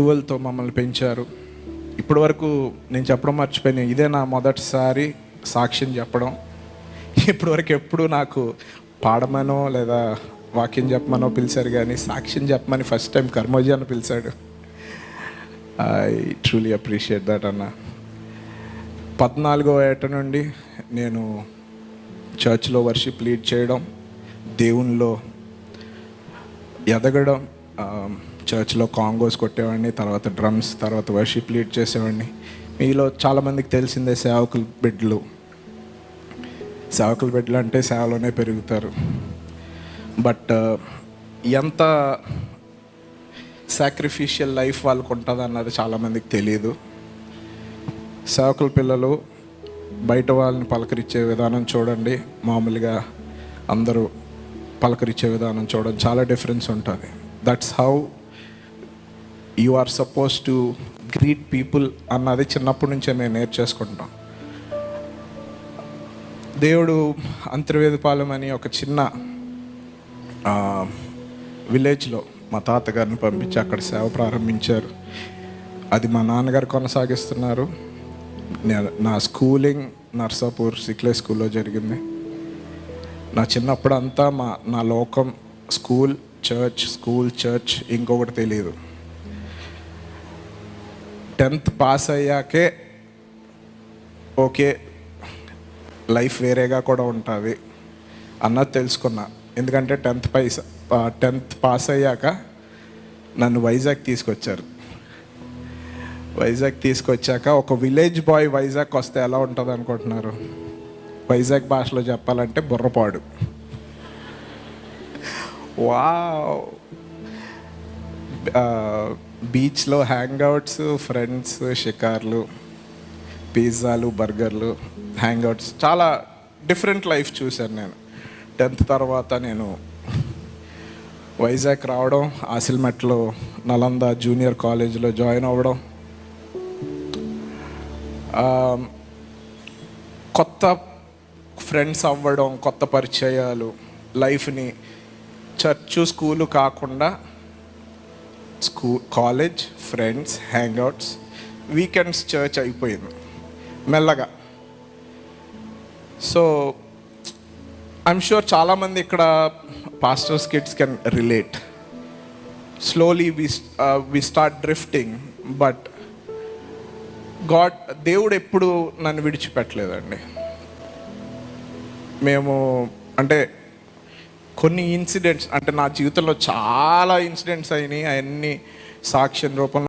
విలువలతో మమ్మల్ని పెంచారు. ఇప్పటి వరకు నేను చెప్పడం మర్చిపోయినా. ఇదే నా మొదటిసారి సాక్ష్యం చెప్పడం. ఇప్పటి వరకు ఎప్పుడు నాకు పాడమనో లేదా వాక్యం చెప్పమనో పిలిచారు కానీ సాక్ష్యం చెప్పమని ఫస్ట్ టైం కర్మోజీ అని పిలిచాడు. ఐ ట్రూలీ అప్రిషియేట్ దట్ అన్న. పద్నాలుగో ఏట నుండి నేను చర్చ్లో వర్షిప్ లీడ్ చేయడం దేవునిలో ఎదగడం చర్చ్లో కాంగోస్ కొట్టేవాడిని తర్వాత డ్రమ్స్ తర్వాత వర్షిప్ లీడ్ చేసేవాడిని. మీలో చాలామందికి తెలిసిందే సేవకుల బిడ్డలు సేవకుల బిడ్డలు అంటే సేవలోనే పెరుగుతారు. బట్ uh, ఎంత సాక్రిఫిషియల్ లైఫ్ వాళ్ళకు ఉంటుంది అన్నది చాలామందికి తెలియదు సేవకుల పిల్లలు బయట వాళ్ళని పలకరించే విధానం చూడండి. మామూలుగా అందరూ పలకరించే విధానం చూడడం. చాలా డిఫరెన్స్ ఉంటుంది. That's how you are supposed to greet people అన్నది చిన్నప్పటి నుంచే మేము నేర్చేసుకుంటాం దేవుడు అంతర్వేదపాలెం అని ఒక చిన్న విలేజ్లో మా తాతగారిని పంపించి అక్కడ సేవ ప్రారంభించారు. అది మా నాన్నగారు కొనసాగిస్తున్నారు. నా స్కూలింగ్ నర్సాపూర్ సిక్లే స్కూల్లో జరిగింది. నా చిన్నప్పుడు అంతా మా నా లోకం స్కూల్ చర్చ్ స్కూల్ చర్చ్ ఇంకొకటి తెలియదు టెన్త్ పాస్ అయ్యాకే ఓకే లైఫ్ వేరేగా కూడా ఉంటుంది అన్నది తెలుసుకున్నా. ఎందుకంటే టెన్త్ పైస టెన్త్ పాస్ అయ్యాక నన్ను వైజాగ్ తీసుకొచ్చారు. వైజాగ్ తీసుకొచ్చాక ఒక విలేజ్ బాయ్ వైజాగ్ వస్తే ఎలా ఉంటుంది అనుకుంటున్నారు? వైజాగ్ భాషలో చెప్పాలంటే బుర్రపాడు. వావ్! బీచ్లో హ్యాంగ్అవుట్స్ ఫ్రెండ్స్ షికార్లు పిజ్జాలు బర్గర్లు హ్యాంగ్అవుట్స్ చాలా డిఫరెంట్ లైఫ్ చూశాను నేను. టెన్త్ తర్వాత నేను వైజాగ్ రావడం ఆసిల్మెట్లో నలంద జూనియర్ కాలేజీలో జాయిన్ అవ్వడం. కొత్త ఫ్రెండ్స్ అవ్వడం కొత్త పరిచయాలు లైఫ్ని చర్చు స్కూలు కాకుండా school college friends hangouts weekends church అయిపోయింది. మెల్లగా. సో ఐఎమ్ షూర్ చాలామంది ఇక్కడ pastors kids can relate slowly we we start drifting but God దేవుడు ఎప్పుడు నన్ను విడిచిపెట్టలేదండి. మేము అంటే కొన్ని ఇన్సిడెంట్స్ అంటే నా జీవితంలో చాలా ఇన్సిడెంట్స్ అయినాయి అవన్నీ సాక్ష్యం రూపంలో.